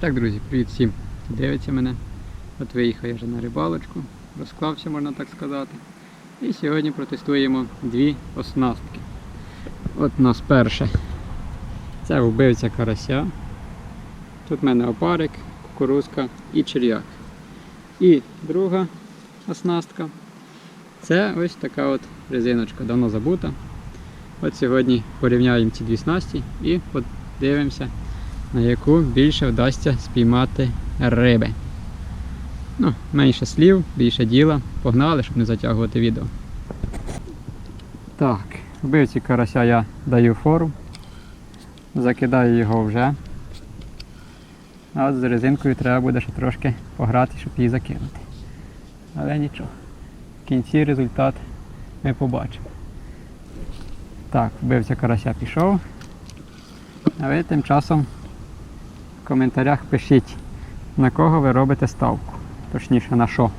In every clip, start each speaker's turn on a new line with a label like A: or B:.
A: Так, друзі, привіт всім, дивиться мене. От виїхав я вже на рибалочку, розклався, можна так сказати. І сьогодні протестуємо дві оснастки. От у нас перше. Це вбивця карася. Тут в мене опарик, кукурузка і черв'як. І друга оснастка. Це ось така от резиночка, давно забута. От сьогодні порівняємо ці дві снасті і подивимося, на яку більше вдасться спіймати риби. Ну, менше слів, більше діла. Погнали, щоб не затягувати відео. Так, вбивці карася я даю фору. Закидаю його вже. А от з резинкою треба буде ще трошки пограти, щоб її закинути. Але нічого. В кінці результат ми побачимо. Так, вбивця карася пішов. А ви тим часом в коментарях пишіть, на кого ви робите ставку. Точніше на що.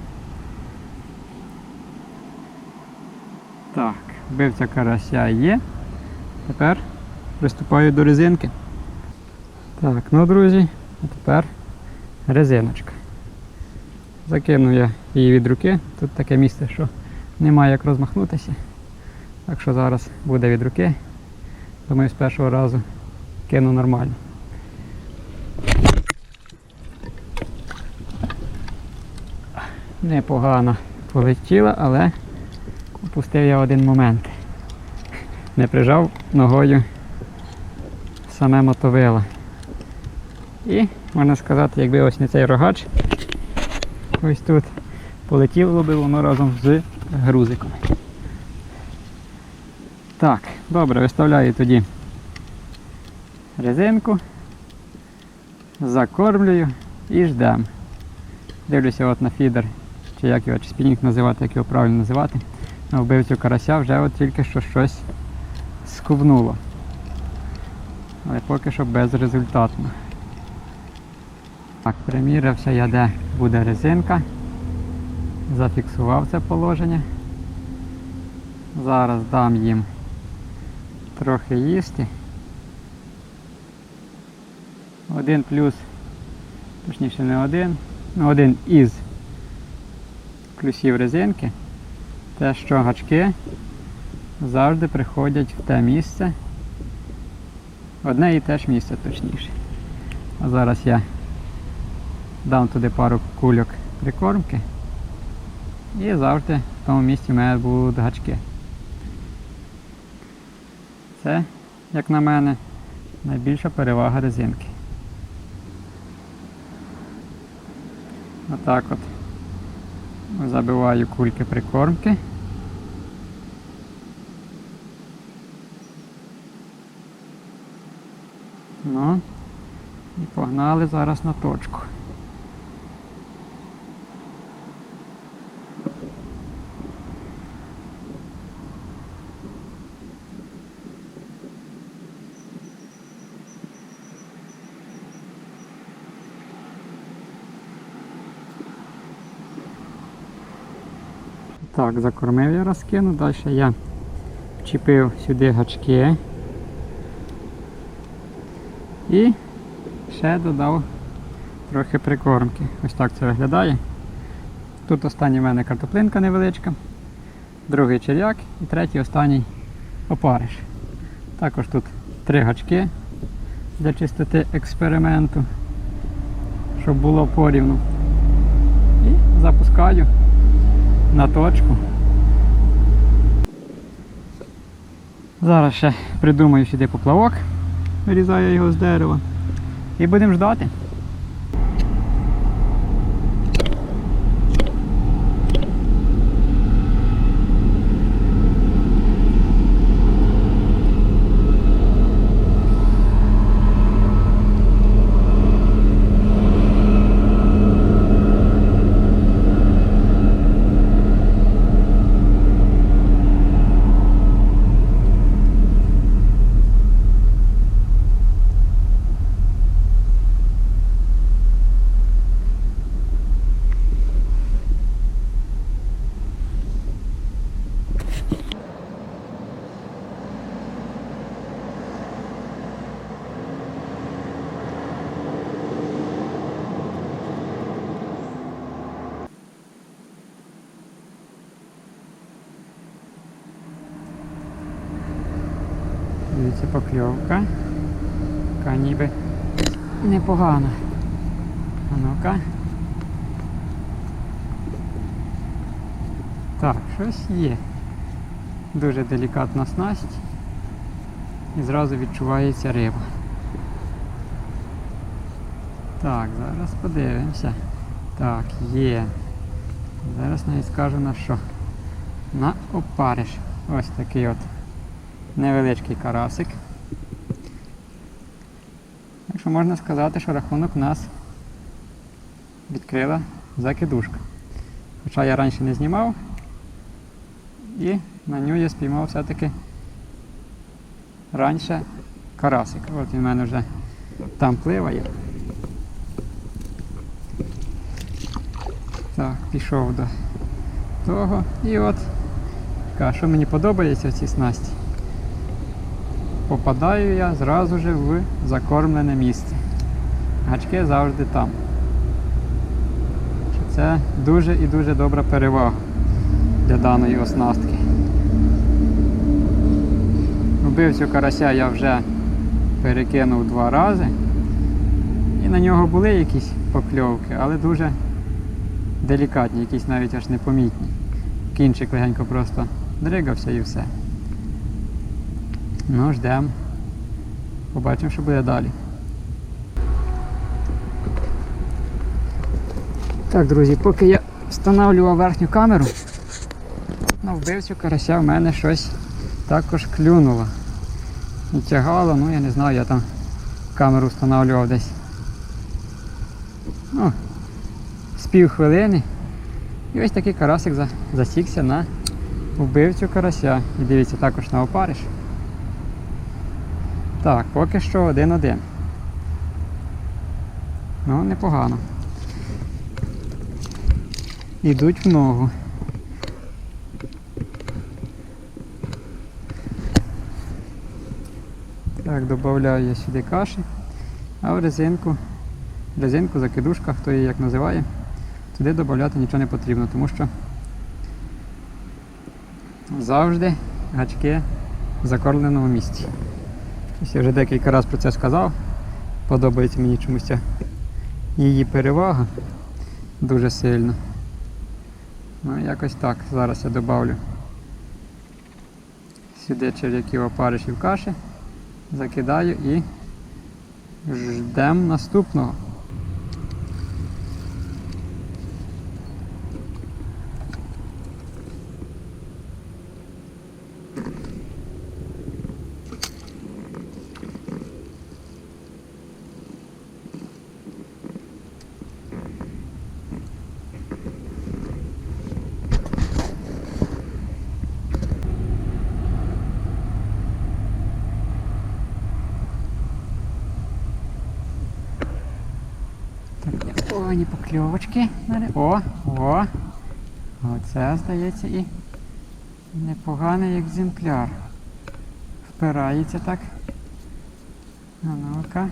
A: Так, вбивця карася є. Тепер приступаю до резинки. Так, ну друзі, а тепер резиночка. Закину я її від руки. Тут таке місце, що немає як розмахнутися. Так що зараз буде від руки. Думаю, з першого разу кину нормально. Непогано полетіла, але упустив я один момент. Не прижав ногою саме мотовило. І, можна сказати, якби ось не цей рогач, ось тут полетіло би воно разом з грузиком. Так, добре, виставляю тоді резинку, закормлюю і ждемо. Дивлюся от на фідер, чи як його, чи спінінг називати, як його правильно називати. На вбивцю карася вже от тільки що щось скувнуло. Але поки що безрезультатно. Так, примірився я, де буде резинка. Зафіксував це положення. Зараз дам їм трохи їсти. Один плюс, точніше не один, ну один із плюсів резинки, те, що гачки завжди приходять в те місце. Одне і те ж місце точніше. А зараз я дам туди пару кульок прикормки. І завжди в тому місці в мене будуть гачки. Це, як на мене, найбільша перевага резинки. Отак от забиваю кульки прикормки. Ну, і погнали зараз на точку. Так, закормив я розкину, далі я вчепив сюди гачки і ще додав трохи прикормки. Ось так це виглядає. Тут останній в мене картоплинка невеличка, другий черяк і третій останній опариш. Також тут три гачки для чистоти експерименту, щоб було порівну. І запускаю на точку. Зараз ще придумаю сюди поплавок, вирізаю його з дерева і будемо ждати. Дивіться, покльовка. Така ніби непогана. А ну-ка. Так, щось є. Дуже делікатна снасть. І зразу відчувається риба. Так, зараз подивимося. Так, є. Зараз навіть скажу на що. На опариш. Ось такий от невеличкий карасик. Так що можна сказати, що рахунок у нас відкрила закидушка. Хоча я раніше не знімав. І на нього я спіймав все-таки раніше карасик. От він в мене вже там пливає. Так, пішов до того. І от, що мені подобається в цій снасті. Попадаю я зразу же в закормлене місце. Гачки завжди там. Це дуже і дуже добра перевага для даної оснастки. Вбивцю карася я вже перекинув два рази. І на нього були якісь покльовки, але дуже делікатні, якісь навіть аж непомітні. Кінчик легенько просто дригався і все. Ну, ждемо. Побачимо, що буде далі. Так, друзі, поки я встановлював верхню камеру, на вбивцю карася в мене щось також клюнуло. І тягало, ну я не знаю, я там камеру встановлював десь. Ну, з пів хвилини. І ось такий карасик засікся на вбивцю карася. І дивіться, також на опариш. Так, поки що один-один. Ну, непогано. Ідуть в ногу. Так, додаю я сюди каші, а в резинку, резинку, закидушка, хто її як називає, туди додати нічого не потрібно, тому що завжди гачки в закормленому місці. Я вже декілька разів про це сказав. Подобається мені чомусь її перевага дуже сильно. Ну якось так. Зараз я додавлю сюди черв'яків опаришів каші, закидаю і ждемо наступного. Так, покльовочки. О, о! Оце, здається, і непоганий екземпляр. Впирається так. А ну-ка.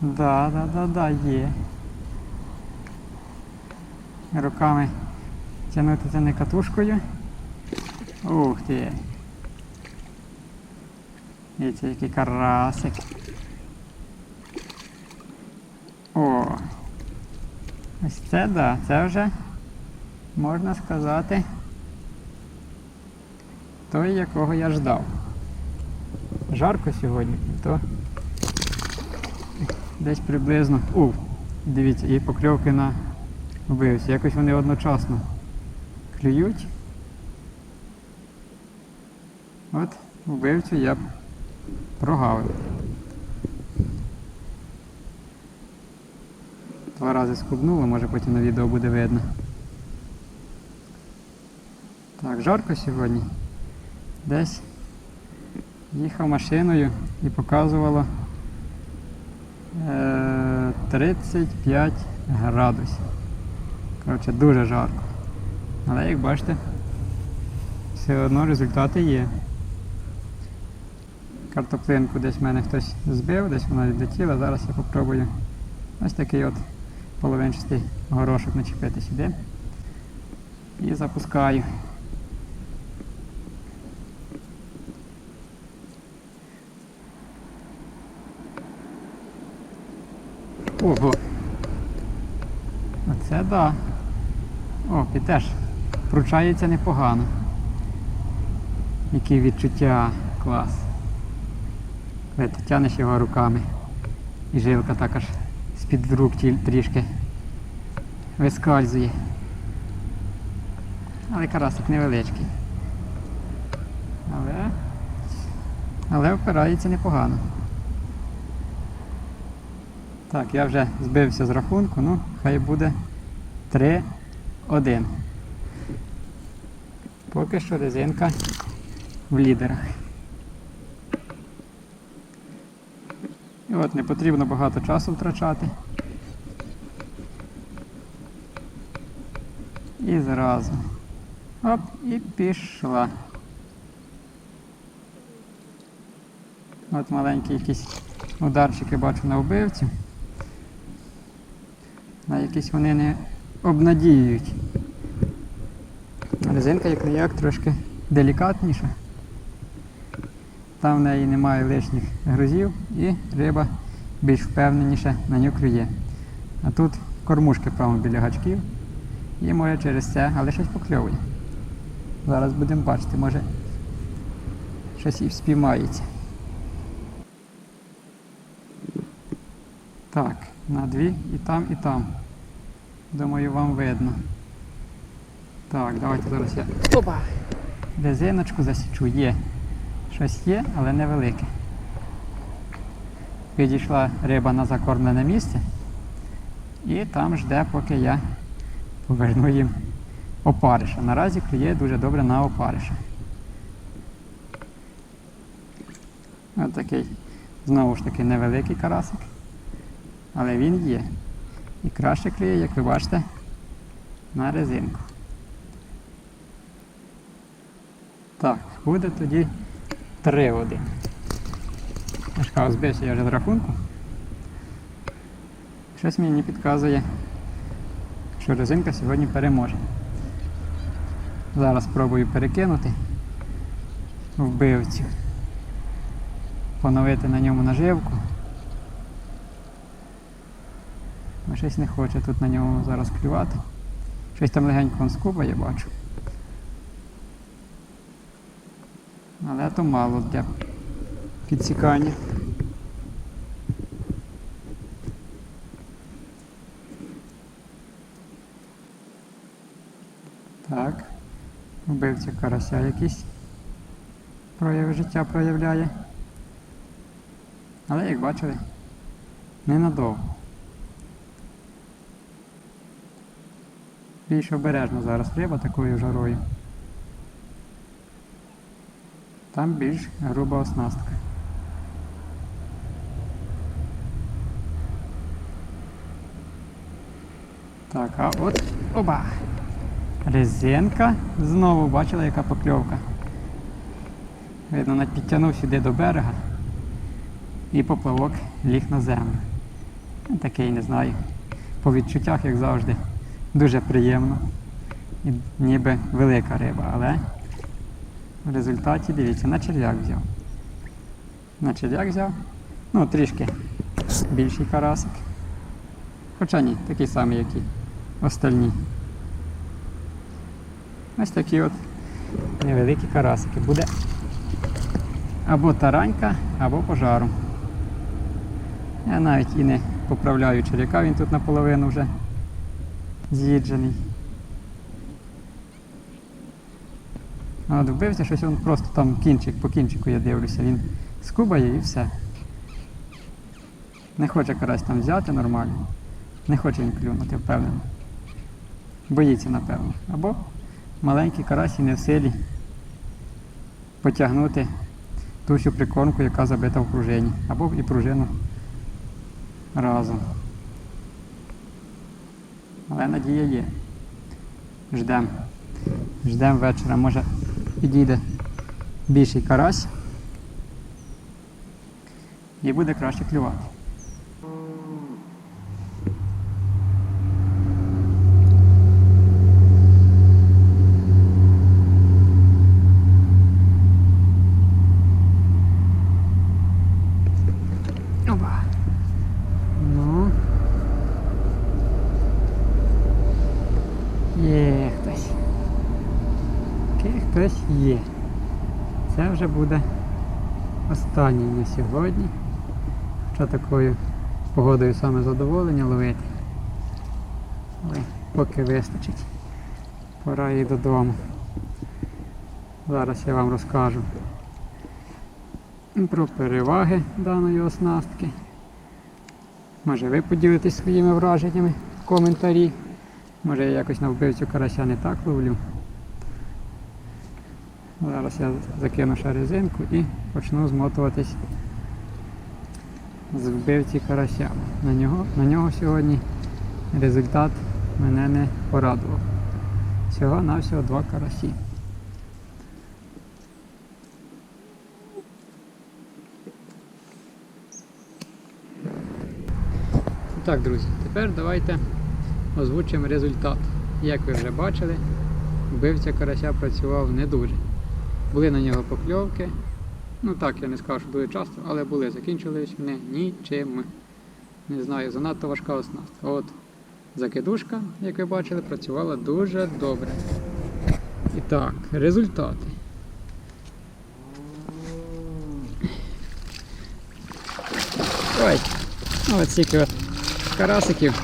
A: Да, да, да, да, є. Руками тягнути це не катушкою. Ух ти. Це який карасик. О. Ось це да, це вже можна сказати той, якого я ждав. Жарко сьогодні, то десь приблизно. У, дивіться, і покльовки на вбивці. Якось вони одночасно клюють. От вбивцю я прогавив. Два рази скубнуло, може потім на відео буде видно. Так, жарко сьогодні. Десь їхав машиною і показувало е, 35 градусів. Коротше, дуже жарко. Але як бачите, все одно результати є. Картоплинку десь в мене хтось збив, десь вона відлетіла, зараз я попробую ось такий от половинчастий горошок начепити сюди. І запускаю. Ого! Оце да. О, і теж вручається непогано. Які відчуття клас. Е, ти тянеш його руками. І жилка також з-під рук трішки вискальзує. Але карасик невеличкий. Але, але опирається непогано. Так, я вже збився з рахунку, ну, хай буде 3-1. Поки що резинка в лідерах. І от не потрібно багато часу втрачати. І зразу. Оп, і пішла. От маленькі якісь ударчики бачу на вбивцю. А якісь вони не обнадіюють. Резинка як не як трошки делікатніша. Там в неї немає лишніх грузів і риба більш впевненіше на нього клює. А тут кормушки прямо біля гачків і може через це, але щось покльовує. Зараз будемо бачити, може щось і спіймається. Так, на дві і там, і там. Думаю, вам видно. Так, давайте зараз я Опа! резиночку засічу. Є. Щось є, але невелике. Підійшла риба на закормлене місце і там жде, поки я поверну їм опариша. Наразі клює дуже добре на опариша. Ось такий, знову ж таки, невеликий карасик. Але він є. І краще клює, як ви бачите, на резинку. Так, буде тоді 3-1. Я ж кажу, збився я вже з рахунку. Щось мені підказує, що резинка сьогодні переможе. Зараз спробую перекинути вбивцю, поновити на ньому наживку. Щось не хоче тут на ньому зараз клювати. Щось там легенько он я бачу. Але то мало для підсікання. Так. Вбивця карася якийсь прояви життя проявляє. Але як бачили, ненадовго. Більш обережно зараз риба такою жарою. Там більш груба оснастка. Так, а от оба! Резинка. Знову бачила, яка покльовка. Видно, навіть підтягнув сюди до берега і поплавок ліг на землю. Такий, не знаю. По відчуттях, як завжди, дуже приємно. І ніби велика риба, але в результаті, дивіться, на черв'як взяв. На черв'як взяв. Ну, трішки більший карасик. Хоча ні, такий самий, як і остальні. Ось такі от невеликі карасики. Буде або таранька, або пожаром. Я навіть і не поправляю черв'яка, він тут наполовину вже з'їджений. От вбився щось він просто там кінчик по кінчику я дивлюся, він скубає і все. Не хоче карась там взяти нормально. Не хоче він клюнути, впевнено. Боїться, напевно. Або маленький карась і не в силі потягнути ту всю прикормку, яка забита в пружині. Або і пружину разом. Але надія є. Ждемо. Ждемо вечора. Може підійде більший карась і буде краще клювати. Опа. Ну, щось є. Це вже буде останній на сьогодні. Хоча такою погодою саме задоволення ловити. Але поки вистачить. Пора і додому. Зараз я вам розкажу про переваги даної оснастки. Може ви поділитесь своїми враженнями в коментарі. Може я якось на вбивцю карася не так ловлю. Зараз я закину ще резинку і почну змотуватись з вбивці карася. На нього, на нього сьогодні результат мене не порадував. Всього навсього два карасі. Так, друзі, тепер давайте озвучимо результат. Як ви вже бачили, вбивця карася працював не дуже. Були на нього покльовки. Ну так, я не скажу, що дуже часто, але були. Закінчились вони нічим. Не знаю, занадто важка оснастка. От закидушка, як ви бачили, працювала дуже добре. І так, результати. Ой, ну от стільки от карасиків.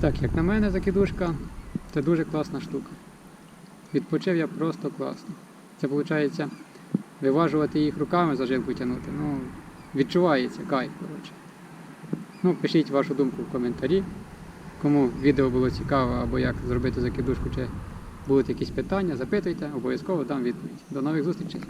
A: Так, як на мене, закидушка, це дуже класна штука. Відпочив я просто класно. Це виходить виважувати їх руками за жилку тягнути. Ну, відчувається кайф, коротше. Ну, пишіть вашу думку в коментарі. Кому відео було цікаво або як зробити закидушку, чи будуть якісь питання, запитуйте, обов'язково дам відповідь. До нових зустрічей!